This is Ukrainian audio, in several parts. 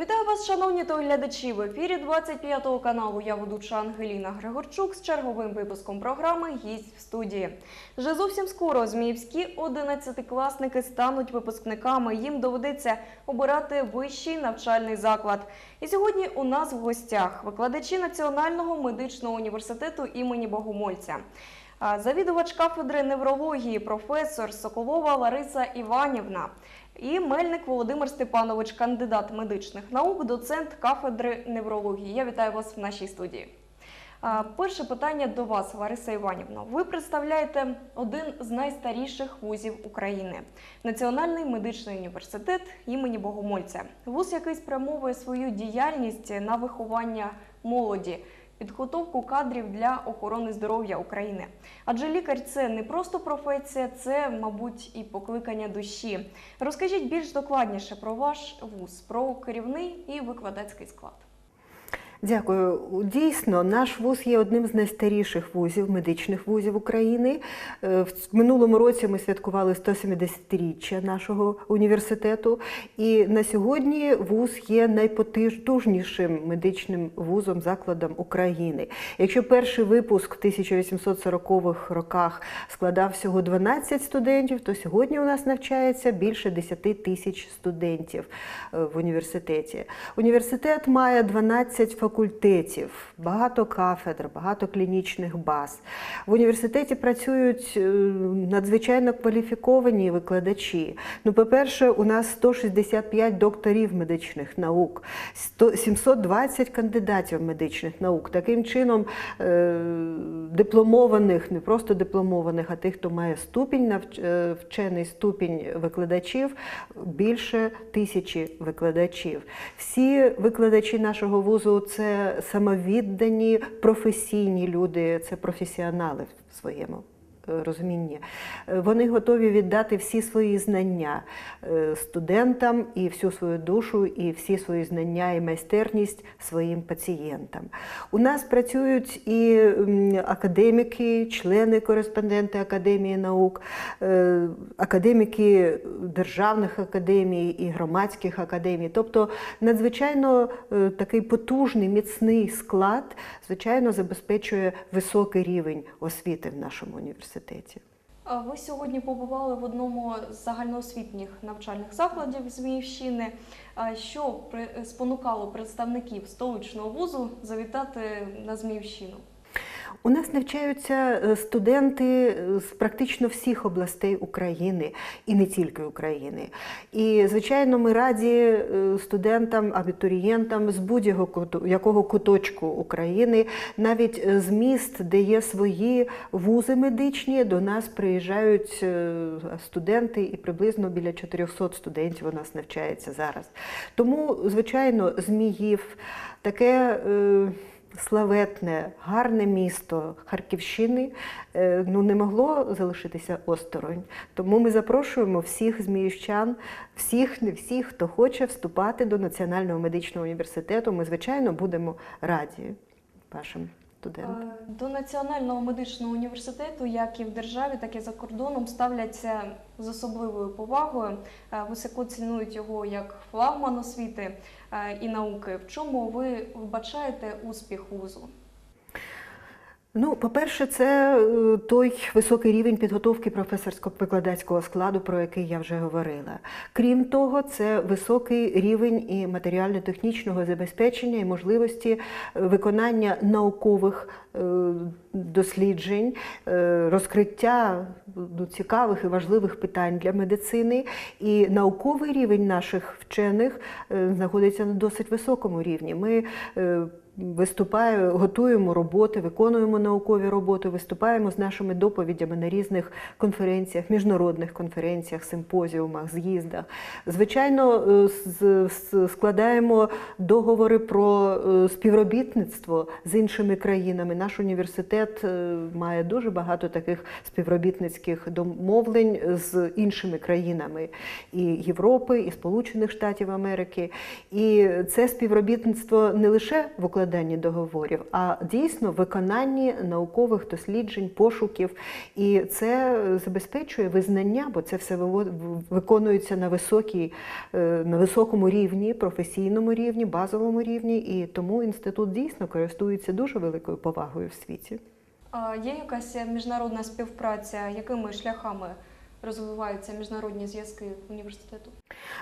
Вітаю вас, шановні телеглядачі. В ефірі 25 каналу я ведуча Ангеліна Григорчук з черговим випуском програми Гість в студії. Вже зовсім скоро зміївські 11-класники стануть випускниками. Їм доведеться обирати вищий навчальний заклад. І сьогодні у нас в гостях викладачі Національного медичного університету імені Богомольця. Завідувач кафедри неврології, професор Соколова Лариса Іванівна і Мельник Володимир Степанович, кандидат медичних наук, доцент кафедри неврології. Я вітаю вас в нашій студії. Перше питання до вас, Лариса Іванівна. Ви представляєте один з найстаріших вузів України Національний медичний університет імені Богомольця. Вуз, який спрямовує свою діяльність на виховання молоді, підготовку кадрів для охорони здоров'я України. Адже лікар це не просто професія, це, мабуть, і покликання душі. Розкажіть більш докладніше про ваш вуз, про керівний і викладацький склад. Дякую. Дійсно, наш вуз є одним з найстаріших вузів, медичних вузів України. Е, В минулому році ми святкували 170-річчя нашого університету. І на сьогодні вуз є найпотужнішим медичним вузом, закладом України. Якщо перший випуск в 1840-х роках складав всього 12 студентів, то сьогодні у нас навчається більше 10 тисяч студентів е, в університеті. Університет має 12 факультетів, багато кафедр, багато клінічних баз. В університеті працюють е, надзвичайно кваліфіковані викладачі. Ну, по-перше, у нас 165 докторів медичних наук, 720 кандидатів медичних наук. Таким чином, е, дипломованих, не просто дипломованих, а тих, хто має ступінь е, вчений ступінь викладачів, більше тисячі викладачів. Всі викладачі нашого вузу це самовіддані професійні люди, це професіонали в своєму. Е, Розуміння. Е, Вони готові віддати всі свої знання е, студентам і всю свою душу, і всі свої знання і майстерність своїм пацієнтам. У нас працюють і академіки, члени кореспонденти Академії наук, академіки державних академій і громадських академій. Тобто надзвичайно такий потужний, міцний склад, звичайно, забезпечує високий рівень освіти в нашому університеті. А Ви сьогодні побували в одному з загальноосвітніх навчальних закладів Зміївщини. Що спонукало представників столичного вузу завітати на Зміївщину? У нас навчаються е, студенти з практично всіх областей України і не тільки України. І, звичайно, ми раді е, студентам, абітурієнтам з будь-якого куточку України, навіть е, з міст, де є свої вузи медичні, до нас приїжджають е, студенти, і приблизно біля 400 студентів у нас навчається зараз. Тому, звичайно, Зміїв таке. Славетне, гарне місто Харківщини е, ну, не могло залишитися осторонь. Тому ми запрошуємо всіх зміївчан, всіх, не всіх, хто хоче вступати до Національного медичного університету. Ми, звичайно, будемо раді вашим студентам. Е, До Національного медичного університету, як і в державі, так і за кордоном, ставляться з особливою повагою. Е, Високо цінують його як флагман освіти е, і науки. В чому ви вбачаєте успіх вузу? Ну, по-перше, це е, той високий рівень підготовки професорсько-викладацького складу, про який я вже говорила. Крім того, це високий рівень і матеріально-технічного забезпечення і можливості е, виконання наукових е, досліджень, розкриття ну, цікавих і важливих питань для медицини. І науковий рівень наших вчених знаходиться на досить високому рівні. Ми Виступаємо, готуємо роботи, виконуємо наукові роботи, виступаємо з нашими доповідями на різних конференціях, міжнародних конференціях, симпозіумах, з'їздах. Звичайно, е, складаємо договори про е, співробітництво з іншими країнами. Наш університет е, має дуже багато таких співробітницьких домовлень з іншими країнами і Європи, і Сполучених Штатів Америки. І це співробітництво не лише в укладанні укладанні договорів, а дійсно виконанні наукових досліджень, пошуків. І це забезпечує визнання, бо це все виконується на високій, е, на високому рівні, професійному рівні, базовому рівні. І тому інститут дійсно користується дуже великою повагою в світі. А є якась міжнародна співпраця, якими шляхами розвиваються міжнародні зв'язки університету?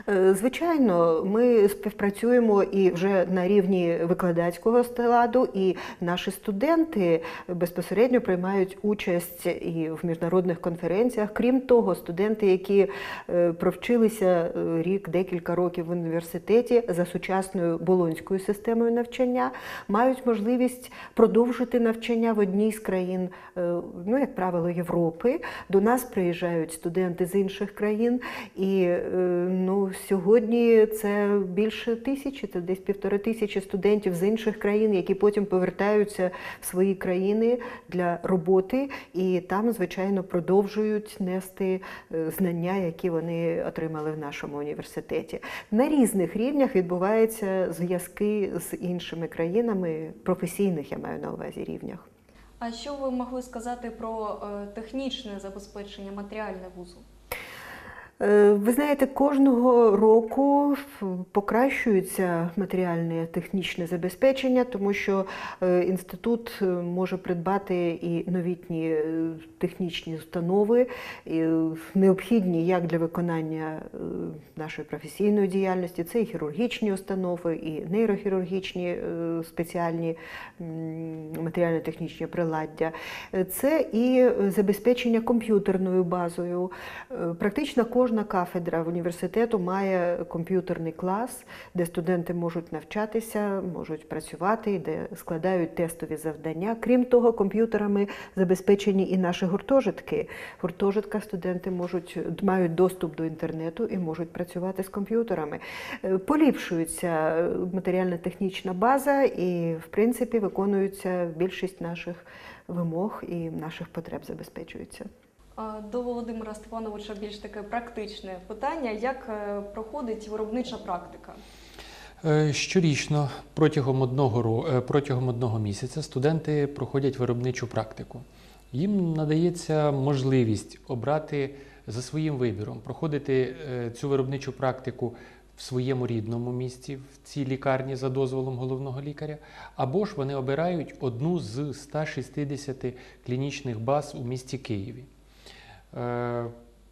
Е, Звичайно, ми співпрацюємо і вже на рівні викладацького складу, і наші студенти безпосередньо приймають участь і в міжнародних конференціях. Крім того, студенти, які е, провчилися е, рік, декілька років в університеті за сучасною болонською системою навчання, мають можливість продовжити навчання в одній з країн, ну як правило, Європи. До нас приїжджають студенти з інших країн, і ну, сьогодні це більше тисячі, це десь півтори тисячі студентів з інших країн, які потім повертаються в свої країни для роботи, і там, звичайно, продовжують нести е, знання, які вони отримали в нашому університеті. На різних рівнях відбуваються зв'язки з іншими країнами, професійних я маю на увазі рівнях. А що ви могли сказати про е, технічне забезпечення матеріальне вузу? Е, Ви знаєте, кожного року покращується матеріальне технічне забезпечення, тому що е, інститут е, може придбати і новітні технічні установи, необхідні як для виконання нашої професійної діяльності. Це і хірургічні установи, і нейрохірургічні спеціальні матеріально-технічні приладдя. Це і забезпечення комп'ютерною базою. Практично кожна кафедра університету має комп'ютерний клас, де студенти можуть навчатися, можуть працювати, де складають тестові завдання. Крім того, комп'ютерами забезпечені і наші гуртожитки. В гуртожитках студенти можуть мають доступ до інтернету і можуть працювати з комп'ютерами. Е, Поліпшується е, матеріально-технічна база і, в принципі, виконується більшість наших вимог і наших потреб забезпечується. А, До Володимира Степановича більш таке практичне питання: як е, проходить виробнича практика? Е, Щорічно протягом одного, е, протягом одного місяця студенти проходять виробничу практику. Їм надається можливість обрати за своїм вибіром, проходити е, цю виробничу практику в своєму рідному місті, в цій лікарні за дозволом головного лікаря, або ж вони обирають одну з 160 клінічних баз у місті Києві. Е,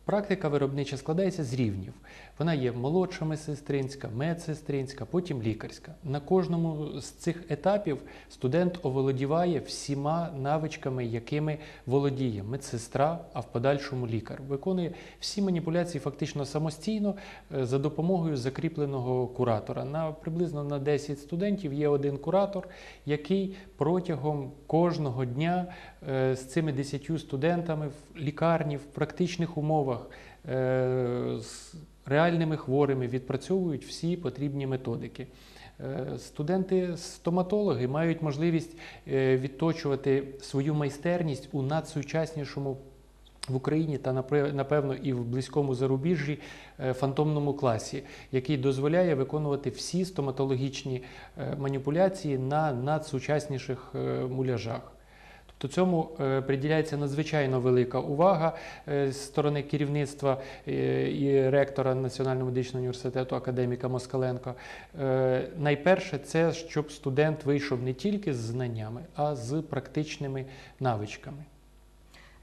Практика виробнича складається з рівнів. Вона є молодша медсестринська, медсестринська, потім лікарська. На кожному з цих етапів студент оволодіває всіма навичками, якими володіє медсестра, а в подальшому лікар. Виконує всі маніпуляції фактично самостійно е, за допомогою закріпленого куратора. На приблизно на 10 студентів є один куратор, який протягом кожного дня е, з цими 10 студентами в лікарні в практичних умовах е, з реальними хворими відпрацьовують всі потрібні методики. Е, Студенти-стоматологи мають можливість е, відточувати свою майстерність у надсучаснішому в Україні та напевно і в близькому зарубіжжі е, фантомному класі, який дозволяє виконувати всі стоматологічні маніпуляції на надсучасніших муляжах. Тобто цьому е, приділяється надзвичайно велика увага е, з сторони керівництва е, і ректора Національного медичного університету академіка Москаленка. Е, Найперше, це щоб студент вийшов не тільки з знаннями, а з практичними навичками.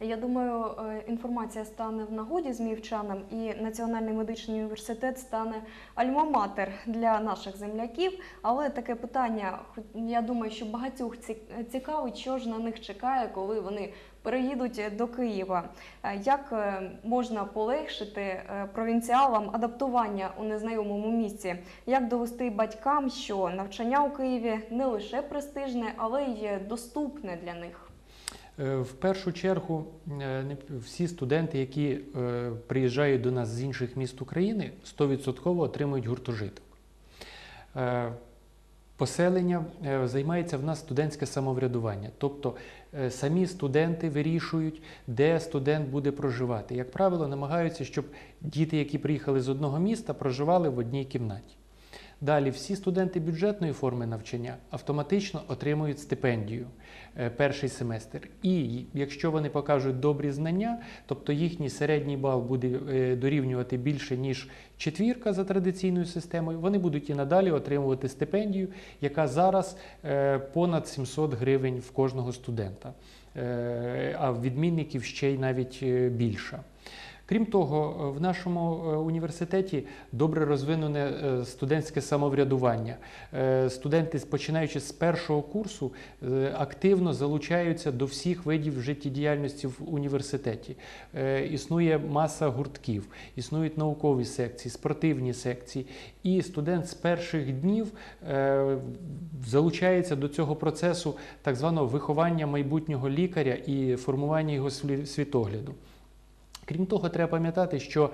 Я думаю, е, інформація стане в нагоді зміївчанам, і Національний медичний університет стане альма-матер для наших земляків. Але таке питання, я думаю, що багатьох цікавить, що ж на них чекає, коли вони переїдуть до Києва. Е, Як е, можна полегшити провінціалам адаптування у незнайомому місці? Як довести батькам, що навчання у Києві не лише престижне, але й доступне для них? Е, В першу чергу е, всі студенти, які е, приїжджають до нас з інших міст України, 100% отримують гуртожиток. Поселення займається в нас студентське самоврядування, тобто самі студенти вирішують, де студент буде проживати. Як правило, намагаються, щоб діти, які приїхали з одного міста, проживали в одній кімнаті. Далі всі студенти бюджетної форми навчання автоматично отримують стипендію е, перший семестр. І якщо вони покажуть добрі знання, тобто їхній середній бал буде е, дорівнювати більше ніж четвірка за традиційною системою, вони будуть і надалі отримувати стипендію, яка зараз е, понад 700 гривень в кожного студента. А в відмінників ще й навіть більша. Крім того, е, в нашому е, університеті добре розвинене е, студентське самоврядування. Студенти, починаючи з першого курсу, активно залучаються до всіх видів життєдіяльності в університеті. Існує маса гуртків, існують наукові секції, спортивні секції. І студент з перших днів залучається до цього процесу так званого виховання майбутнього лікаря і формування його сві- світогляду. Крім того, треба пам'ятати, що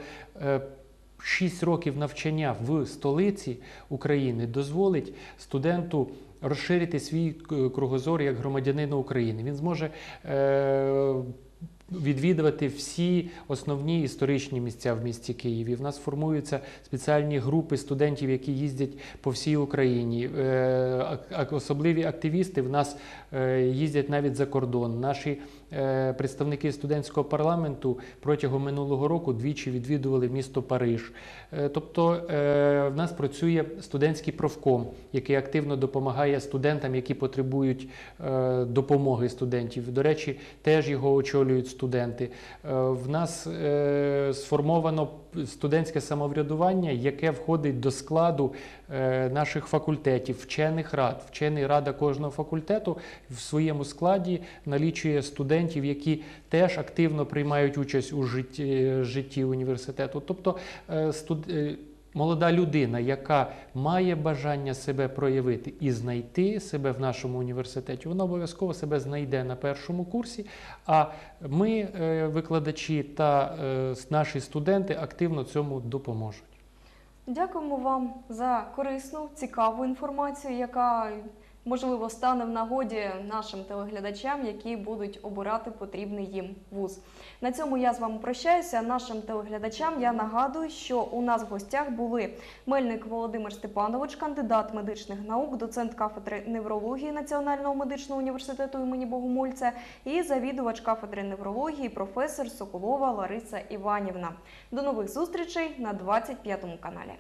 6 років навчання в столиці України дозволить студенту розширити свій е, кругозор як громадянина України. Він зможе е, відвідувати всі основні історичні місця в місті Києві. В нас формуються спеціальні групи студентів, які їздять по всій Україні. Е, Особливі активісти в нас е, їздять навіть за кордон. Наші е, представники студентського парламенту протягом минулого року двічі відвідували місто Париж. Е, Тобто е, в нас працює студентський профком, який активно допомагає студентам, які потребують е, допомоги студентів. До речі, теж його очолюють студенти. Е, В нас е, сформовано студентське самоврядування, яке входить до складу е, наших факультетів, вчених рад. Вчений рада кожного факультету в своєму складі налічує студентів, які теж активно приймають участь у житті, житті університету. Тобто е, студ... е, молода людина, яка має бажання себе проявити і знайти себе в нашому університеті, вона обов'язково себе знайде на першому курсі. А ми, е, викладачі та наші студенти, активно цьому допоможуть. Дякуємо вам за корисну, цікаву інформацію, яка можливо стане в нагоді нашим телеглядачам, які будуть обирати потрібний їм вуз. На цьому я з вами прощаюся. Нашим телеглядачам я нагадую, що у нас в гостях були Мельник Володимир Степанович, кандидат медичних наук, доцент кафедри неврології Національного медичного університету імені Богомольця і завідувач кафедри неврології, професор Соколова Лариса Іванівна. До нових зустрічей на 25 каналі.